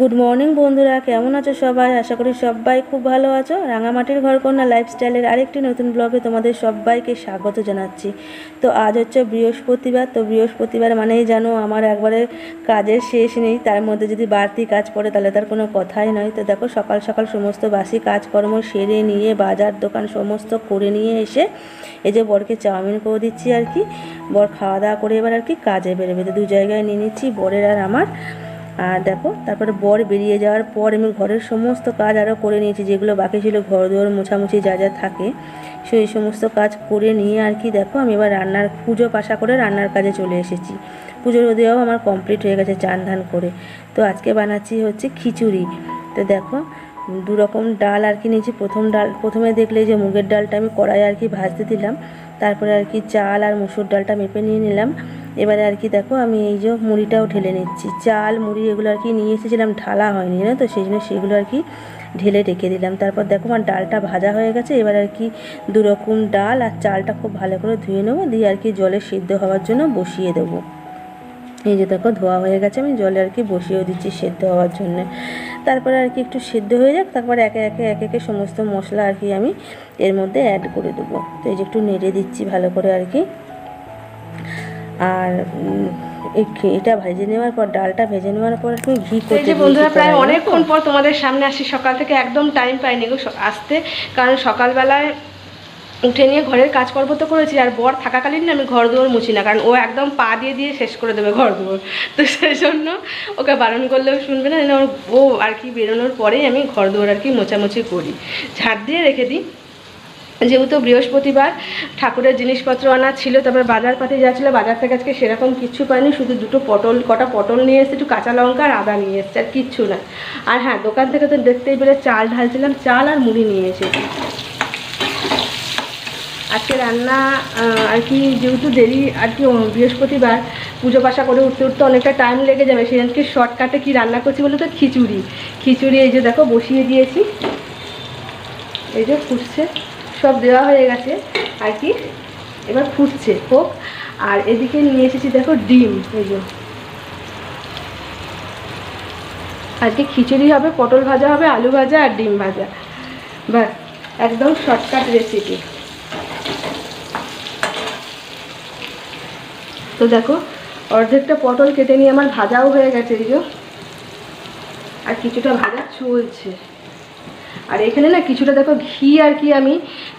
Good morning বন্ধুরা। কেমন আছো সবাই? আশা করি সবাই খুব ভালো আছো। রাঙামাটির ঘরকন্যা লাইফস্টাইলের আরেকটি নতুন ব্লগে তোমাদের সবাইকে স্বাগত জানাচ্ছি। তো আজ হচ্ছে বৃহস্পতিবার। তো বৃহস্পতিবার মানেই জানো, আমার একবারে কাজের শেষ নেই। তার মধ্যে যদি বাড়তি কাজ পড়ে, তাহলে তার কোনো কথাই নয়। তো দেখো, সকাল সকাল সমস্ত বাসি কাজকর্ম সেরে নিয়ে, বাজার দোকান সমস্ত করে নিয়ে এসে, এই যে বরকে চাউমিন করে দিচ্ছি আর কি। বর খাওয়া দাওয়া করে এবার আর কি কাজে বেরোবে। তো দু জায়গায় নিয়ে নিচ্ছি। বরের আর আমার আর দেখো, তারপরে বর বেরিয়ে যাওয়ার পর আমি ঘরের সমস্ত কাজ আরও করে নিয়েছি, যেগুলো বাকি ছিল ঘর দুয়ার মোছামুছি যা যা থাকে। সেই সমস্ত কাজ করে নিয়ে আর কি দেখো, আমি এবার রান্নার পুজো পাশা করে রান্নার কাজে চলে এসেছি। পুজোর দেওয়াও আমার কমপ্লিট হয়ে গেছে চান ধান করে। তো আজকে বানাচ্ছি হচ্ছে খিচুড়ি। তো দেখো, দু রকম ডাল আর কি নিয়েছি। প্রথম ডাল, প্রথমে দেখলে যে মুগের ডালটা আমি কড়াই আর কি ভাজতে দিলাম। তারপরে আর কি চাল আর মুসুর ডালটা মেপে নিয়ে নিলাম। এবারে আর কি দেখো, আমি এই যে মুড়িটাও ঢেলে নিচ্ছি। চাল, মুড়ি এগুলো আর কি নিয়ে এসেছিলাম, ঢালা হয়নি না তো? সেই জন্য সেগুলো আর কি ঢেলে রেখে দিলাম। তারপর দেখো আমার ডালটা ভাজা হয়ে গেছে, এবার আর কি দু রকম ডাল আর চালটা খুব ভালো করে ধুয়ে নেব, দিয়ে আর কি জলে সিদ্ধ হওয়ার জন্য বসিয়ে দেবো। এই যে দেখো, ধোয়া হয়ে গেছে, আমি জলে আর কি বসিয়েও দিচ্ছি সেদ্ধ হওয়ার জন্য। তারপরে আর কি একটু সেদ্ধ হয়ে যাক, তারপরে একে একে একে একে সমস্ত মশলা আর কি আমি এর মধ্যে অ্যাড করে দেবো। তো এই যে একটু নেড়ে দিচ্ছি ভালো করে আর কি। আর এই এটা ভেজে নেওয়ার পর ডালটা ভেজে নেওয়ার পর একটু ঘি এই যে বন্ধুরা প্রায় অনেকক্ষণ পর তোমাদের সামনে আসি। সকাল থেকে একদম টাইম পাইনি গো আসতে। কারণ সকালবেলায় উঠে নিয়ে ঘরের কাজকর্ম তো করেছি আর বর থাকাকালীন না আমি ঘর দুয়ার মুছি না কারণ ও একদম পা দিয়ে দিয়ে শেষ করে দেবে ঘর দুয়ার। তো সেই জন্য ওকে বারণ করলেও শুনবে না ও আর কি বেরোনোর পরেই আমি ঘর দুয়ার আর কি মোছামুছি করি। ঝাড় দিয়ে রেখে দিই। যেহেতু বৃহস্পতিবার ঠাকুরের জিনিসপত্র আনা ছিল তারপর বাজার পাতি যা ছিল, বাজার থেকে আজকে সেরকম কিচ্ছু পাইনি, শুধু দুটো পটল, কটা পটল নিয়ে এসেছি, একটু কাঁচা লঙ্কা আর আদা নিয়ে এসেছি, আর কিচ্ছু না। আর হ্যাঁ দোকান থেকে তো দেখতেই পেলে চাল ঢালছিলাম, চাল আর মুড়ি নিয়ে এসেছি। আজকে রান্না আর কি, যেহেতু দেরি, আর কি বৃহস্পতিবার পুজো পাশা করে উঠতে উঠতে অনেকটা টাইম লেগে যাবে জন্য শর্টকাটে কি রান্না করছি বলে তো? খিচুড়ি। খিচুড়ি এই যে দেখো, বসিয়ে দিয়েছি। এই যে ফুটছে। সব দেওয়া হয়ে গেছে, আর কি? এবার ফুটছে, হোক। আর এদিকে নিয়ে এসেছি, দেখো, ডিম, এই যে। আজকে খিচুড়ি হবে, পটল ভাজা হবে, আলু ভাজা আর ডিম ভাজা। ব্যাস, একদম শর্টকাট রেসিপি তো দেখো, অর্ধেকটা পটল কেটে নিয়ে আমার ভাজাও হয়ে গেছে, এই আর কিছুটা ভাজা চলছে। আর এখানে না, কিছুটা দেখো ঘি আর কি আমি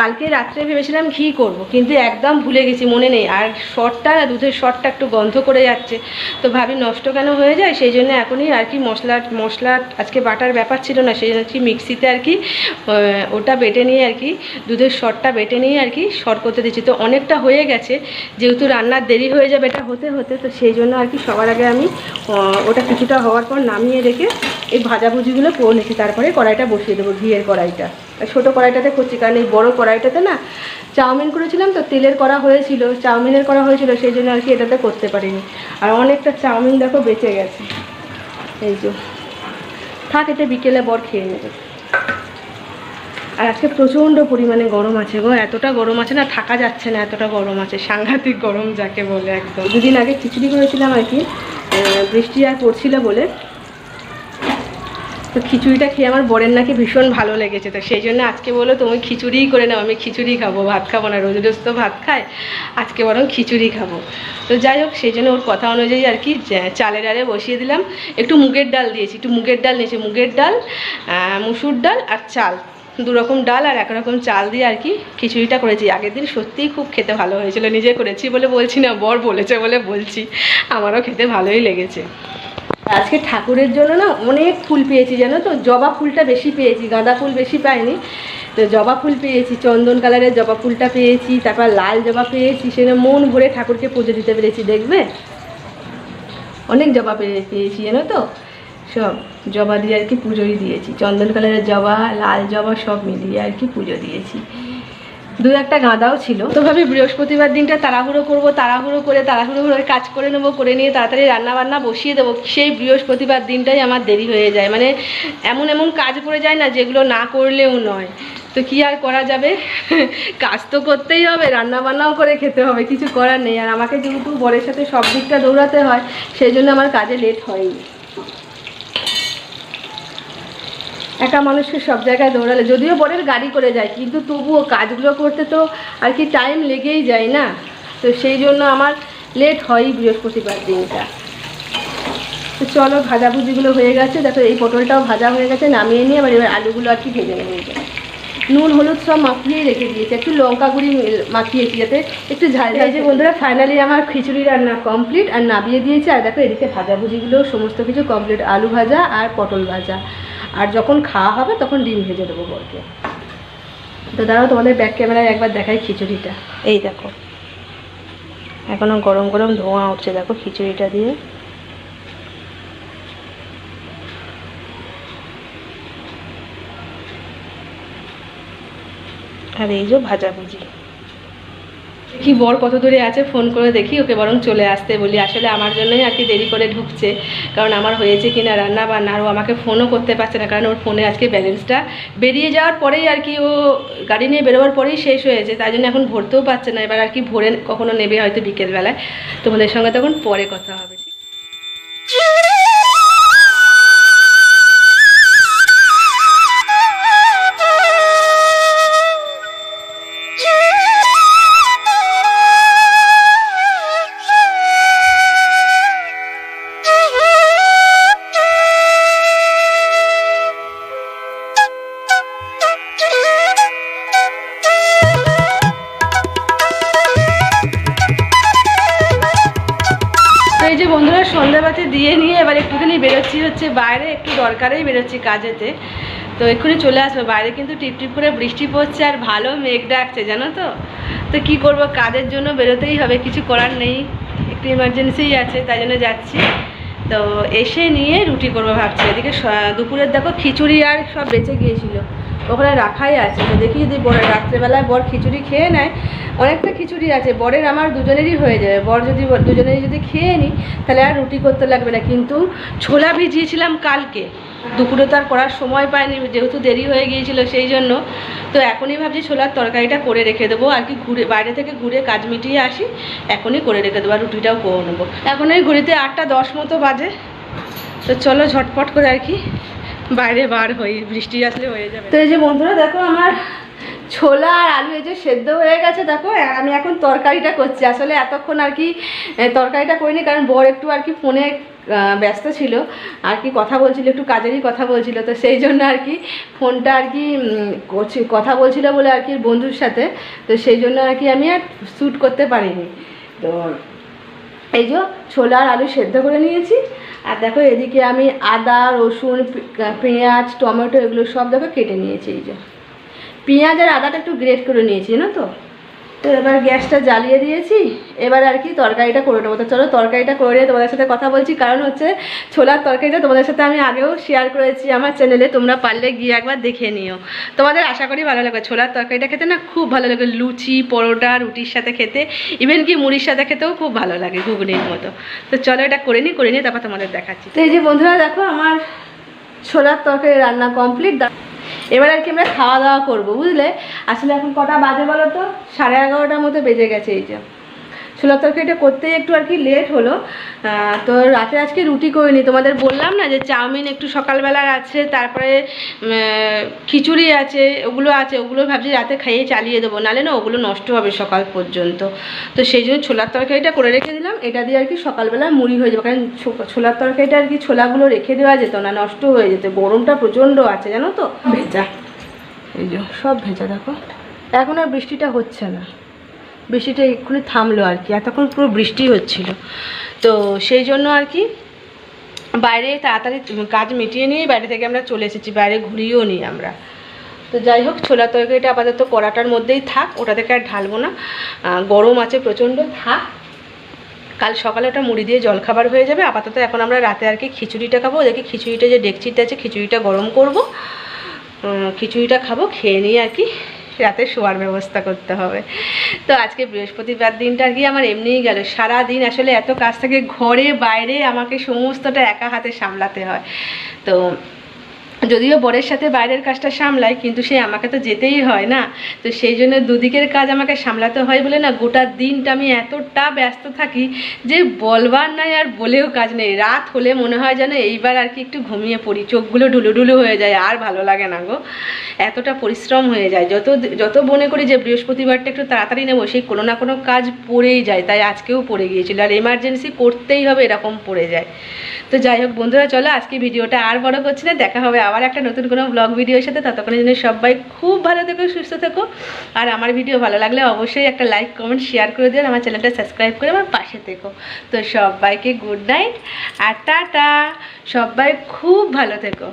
কালকে রাত্রে ভেবেছিলাম ঘি করব, কিন্তু একদম ভুলে গেছি, মনে নেই। আর শর্টটা দুধের শর্টটা একটু গন্ধ করে যাচ্ছে। তো ভাবি নষ্ট কেন হয়ে যায়? সেই জন্য এখনই আর কি মশলা মশলা, আজকে বাটার ব্যাপার ছিল না, সেই জন্য কি মিক্সিতে আর কি ওটা বেটে নিয়ে আর কি, দুধের শর্টটা বেটে নিয়ে আর কি শর্ট করতে দিচ্ছি তো অনেকটা হয়ে গেছে, যেহেতু রান্নার দেরি হয়ে যাবে এটা হতে হতে, তো সেই জন্য আর কি সবার আগে আমি ওটা কিছুটা হওয়ার পর নামিয়ে রেখে এই ভাজাভুজিগুলো করে নিচ্ছি। তারপরে কড়াইটা বসিয়ে দেবো, ঘিয়ের কড়াইটা। ছোটো কড়াইটাতে করছি, কারণ এই বড়ো কড়াইটাতে না চাউমিন করেছিলাম তো তেলের করা হয়েছিল, চাউমিনের করা হয়েছিল, সেই জন্য আর কি এটাতে করতে পারিনি। আর অনেকটা চাউমিন দেখো বেঁচে গেছে। এই যে, থাক, এটা বিকেলে বর খেয়ে নেবে। আর আজকে প্রচণ্ড পরিমাণে গরম আছে গো, এতটা গরম আছে না, থাকা যাচ্ছে না এতটা গরম আছে, সাংঘাতিক গরম যাকে বলে একদম। দুদিন আগে খিচুড়ি করেছিলাম আর কি বৃষ্টি আর পড়ছিল বলে তো খিচুড়িটা খেয়ে আমার বরের নাকি ভীষণ ভালো লেগেছে। তো সেই জন্য আজকে বলো তুমি খিচুড়িই করে নাও, আমি খিচুড়ি খাব, ভাত খাব না, রোজ রোজ তো ভাত খায়, আজকে বরং খিচুড়ি খাব। তো যাই হোক, সেই জন্য ওর কথা অনুযায়ী আর কি চালের ডালে বসিয়ে দিলাম। একটু মুগের ডাল দিয়েছি, একটু মুগের ডাল নিয়েছি, মুগের ডাল মুসুর ডাল আর চাল। দু রকম ডাল আর এক রকম চাল দিয়ে আর কি খিচুড়িটা করেছি। আগের দিন সত্যিই খুব খেতে ভালো হয়েছিল, নিজে করেছি বলে বলছি না, বর বলেছে বলে বলছি, আমারও খেতে ভালোই লেগেছে। আজকে ঠাকুরের জন্য না অনেক ফুল পেয়েছি, জানো তো? জবা ফুলটা বেশি পেয়েছি, গাঁদা ফুল বেশি পাইনি। তো জবা ফুল পেয়েছি, চন্দন কালারের জবা ফুলটা পেয়েছি, তারপর লাল জবা পেয়েছি সেটা মন ভরে ঠাকুরকে পুজো দিতে পেরেছি, দেখবে? অনেক জবা পেয়ে পেয়েছি, জানো তো? সব জবা দিয়ে আর কি পুজোই দিয়েছি। চন্দন কালারের জবা, লাল জবা সব মিলিয়ে আর কি পুজো দিয়েছি। দু একটা গাঁদাও ছিল। তো ভাবি বৃহস্পতিবার দিনটা তাড়াহুড়ো করব, তাড়াহুড়ো করে তাড়াহুড়ো করে কাজ করে নেব, করে নিয়ে তাড়াতাড়ি রান্না বান্না বসিয়ে দেবো। সেই বৃহস্পতিবার দিনটাই আমার দেরি হয়ে যায়। মানে এমন এমন কাজ পড়ে যায় না, যেগুলো না করলেও নয়। তো কি আর করা যাবে? কাজ তো করতেই হবে রান্না বান্নাও করে খেতে হবে, কিছু করার নেই। আর আমাকে যেহেতু বরের সাথে সব দিকটা দৌড়াতে হয়, সেই জন্য আমার কাজে লেট হয়নি। একা মানুষকে সব জায়গায় দৌড়ালে। যদিও বরের গাড়ি করে যায় কিন্তু তবুও কাজগুলো করতে তো আর কি টাইম লেগেই যায় না। তো সেই জন্য আমার লেট হয় বৃহস্পতিবার দিনটা। তো চলো ভাজাভুজিগুলো হয়ে গেছে। দেখো এই পটলটাও ভাজা হয়ে গেছে নামিয়ে নিয়ে আবার এবার আলুগুলো আর কি ভেজে নেব। এই যে। নুন হলুদ সব মাখিয়েই রেখে দিয়েছি। একটু লঙ্কা গুঁড়ি মাখিয়েছি যাতে একটু ঝাল এই যে বন্ধুরা ফাইনালি আমার খিচুড়ি রান্না কমপ্লিট আর নামিয়ে দিয়েছি। আর দেখো এদিকে ভাজাভুজিগুলো সমস্ত কিছু কমপ্লিট আলু ভাজা আর পটল ভাজা। আর যখন খাওয়া হবে তখন ডিম ভেজে দেবো বরকে। তো দাঁড়াও, তোমাদের ব্যাক ক্যামেরায় একবার দেখাই খিচুড়িটা। এই দেখো। এখনও গরম গরম ধোঁয়া উঠছে, দেখো খিচুড়িটা দিয়ে। আর এই যে ভাজাভুজি দেখি বর কত দূরে আছে ফোন করে দেখি, ওকে বরং চলে আসতে বলি। আসলে আমার জন্যই আর কি দেরি করে ঢুকছে, কারণ আমার হয়েছে কি না রান্না বান্না ও আমাকে ফোনও করতে পারছে না, কারণ ওর ফোনে আজকে ব্যালেন্সটা বেরিয়ে যাওয়ার পরেই আর কি ও গাড়ি নিয়ে বেরোবার পরেই শেষ হয়েছে। তাই জন্য এখন ভরতেও পারছে না, এবার আর কি ভরে কখনো নেবে হয়তো বিকেলবেলায়। তোমাদের সঙ্গে তখন পরে কথা হবে। দিয়ে নিয়ে এবার একটুখানি বেরোচ্ছি হচ্ছে বাইরে, একটু দরকারেই বেরোচ্ছি কাজেতে। তো এক্ষুনি চলে আসব, বাইরে কিন্তু টিপ টিপ করে বৃষ্টি পড়ছে আর ভালো মেঘ ডাকছে, জানো তো? তো কি করব, কাজের জন্য বেরোতেই হবে, কিছু করার নেই, একটু ইমার্জেন্সিই আছে, তাই জন্য যাচ্ছি। তো এসে নিয়ে রুটি করব ভাবছি, এদিকে দুপুরের দেখো খিচুড়ি আর সব বেঁচে গিয়েছিল। ওখানে রাখাই আছে। তো দেখি যদি বর রাত্রেবেলায় বর খিচুড়ি খেয়ে নেয়, অনেকটা খিচুড়ি আছে। বরের আমার দুজনেরই হয়ে যাবে। বর যদি দুজনেরই যদি খেয়ে নিই তাহলে আর রুটি করতে লাগবে না। কিন্তু ছোলা ভিজিয়েছিলাম কালকে। দুপুরে তো আর করার সময় পাইনি, যেহেতু দেরি হয়ে গিয়েছিল সেই জন্য। তো এখনই ভাবছি ছোলার তরকারিটা করে রেখে দেবো। আর কি ঘুরে, বাইরে থেকে ঘুরে কাজ মিটিয়ে আসি, এখনই করে রেখে দেবো। আর রুটিটাও করে নেব। এখন এই ঘুরিতে আটটা দশ মতো বাজে। তো চলো ঝটপট করে আর কি বাইরে বার হই, বৃষ্টি আসলে হয়ে যাবে। তো এই যে বন্ধুরা, দেখো আমার ছোলা আর আলু এই যে সেদ্ধ হয়ে গেছে, দেখো, আমি এখন তরকারিটা করছি। আসলে এতক্ষণ আর কি তরকারিটা করিনি, কারণ বর একটু আর কি ফোনে ব্যস্ত ছিল। আর কি কথা বলছিল, একটু কাজেরই কথা বলছিল, তো সেই জন্য আর কি ফোনটা আর কি করছি- কথা বলছিল বলে আর কি বন্ধুর সাথে। তো সেই জন্য আর কি আমি আর শ্যুট করতে পারিনি। তো এই যে ছোলা আর আলু সেদ্ধ করে নিয়েছি। আর দেখো এদিকে আমি আদা, রসুন পেঁয়াজ, টমেটো এগুলো সব দেখো কেটে নিয়েছি এই যে। পেঁয়াজ আর আদাটা একটু গ্রেট করে নিয়েছি, জানো তো? তো এবার গ্যাসটা জ্বালিয়ে দিয়েছি। এবার আর কি তরকারিটা করে নেব। তো চলো তরকারিটা করে নিয়ে তোমাদের সাথে কথা বলছি। কারণ হচ্ছে ছোলার তরকারিটা তোমাদের সাথে আমি আগেও শেয়ার করেছি আমার চ্যানেলে তোমরা পারলে গিয়ে একবার দেখে নিও। তোমাদের আশা করি ভালো লাগবে। ছোলার তরকারিটা খেতে না খুব ভালো লাগে। লুচি, পরোটা, রুটির সাথে খেতে ইভেন কি মুড়ির সাথে খেতেও খুব ভালো লাগে ঘুগনির মতো। তো চলো এটা করে নিই, করে নিয়ে তারপর তোমাদের দেখাচ্ছি। তো এই যে বন্ধুরা দেখো, আমার ছোলার তরকারি রান্না কমপ্লিট এবার আর কি আমরা খাওয়া দাওয়া করব, বুঝলে? আসলে এখন কটা বাজে বলো তো? সাড়ে এগারোটার মতো বেজে গেছে এই যে। ছোলার তরকারিটা করতেই একটু আর কি লেট হলো। তো রাতে আজকে রুটি করিনি। তোমাদের বললাম না যে চাউমিন একটু সকালবেলার আছে তারপরে খিচুড়ি আছে ওগুলো আছে ওগুলো ভাবছি রাতে খাইয়ে চালিয়ে দেবো। নালে না ওগুলো নষ্ট হবে সকাল পর্যন্ত। তো সেই জন্য ছোলার তরকারিটা করে রেখে দিলাম। এটা দিয়ে আর কি সকালবেলা মুড়ি হয়ে যাবে। কারণ ছোলার তরকারিটা আর কি ছোলাগুলো রেখে দেওয়া যেত না নষ্ট হয়ে যেত। গরমটা প্রচণ্ড আছে জানো তো? ভেজা। এই যে সব ভেজা দেখো। এখন আর বৃষ্টিটা হচ্ছে না। বৃষ্টিটা এক্ষুনি থামলো আর কি। এতক্ষণ পুরো বৃষ্টি হচ্ছিল। তো সেই জন্য আর কি বাইরে তাড়াতাড়ি কাজ মিটিয়ে নিয়ে বাইরে থেকে আমরা চলে এসেছি। বাইরে ঘুরিয়েও নিই আমরা। তো যাই হোক, ছোলা তরকারিটা আপাতত কড়াটার মধ্যেই থাক ওটা থেকে আর ঢালবো না। গরম আছে প্রচণ্ড, থাক। কাল সকালে ওটা মুড়ি দিয়ে জলখাবার হয়ে যাবে। আপাতত এখন আমরা রাতে আর কি খিচুড়িটা খাব। দেখি খিচুড়িটা যে ডেকচিটা আছে, খিচুড়িটা গরম করব। খিচুড়িটা খাব, খেয়ে নিয়ে আর কি রাতে শোয়ার ব্যবস্থা করতে হবে। তো আজকে বৃহস্পতিবার দিনটা কি আমার এমনিই গেল। সারা দিন আসলে এত কাজ থাকে, ঘরে, বাইরে আমাকে সমস্তটা একা হাতে সামলাতে হয়। তো যদিও বরের সাথে বাইরের কাজটা সামলাই কিন্তু সে আমাকে তো যেতেই হয় না। তো সেই জন্য দুদিকের কাজ আমাকে সামলাতে হয় বলে না, গোটা দিনটা আমি এতটা ব্যস্ত থাকি যে বলবার নাই আর বলেও কাজ নেই। রাত হলে মনে হয় যেন এইবার আর কি একটু ঘুমিয়ে পড়ি, চোখগুলো ঢুলুঢুলু হয়ে যায়, আর ভালো লাগে না গো। এতটা পরিশ্রম হয়ে যায়। যত যত মনে করি যে বৃহস্পতিবারটা একটু তাড়াতাড়ি নেব, সেই কোনো না কোনো কাজ পড়েই যায়, তাই আজকেও পড়ে গিয়েছিল। আর এমার্জেন্সি করতেই হবে, এরকম পড়ে যায়। তো যাই হোক বন্ধুরা, চলো আজকে ভিডিওটা আর বড় করছি না, দেখা হবে আবার একটা নতুন কোনো ব্লগ ভিডিওর সাথে ততক্ষণের জন্য সবাই খুব ভালো থেকো, সুস্থ থেকো। আর আমার ভিডিও ভালো লাগলে অবশ্যই একটা লাইক কমেন্ট শেয়ার করে দিও আমার চ্যানেলটা সাবস্ক্রাইব করে আমার পাশে থেকো। তো সবাইকে গুড নাইট আর টাটা। সবাই খুব ভালো থেকো।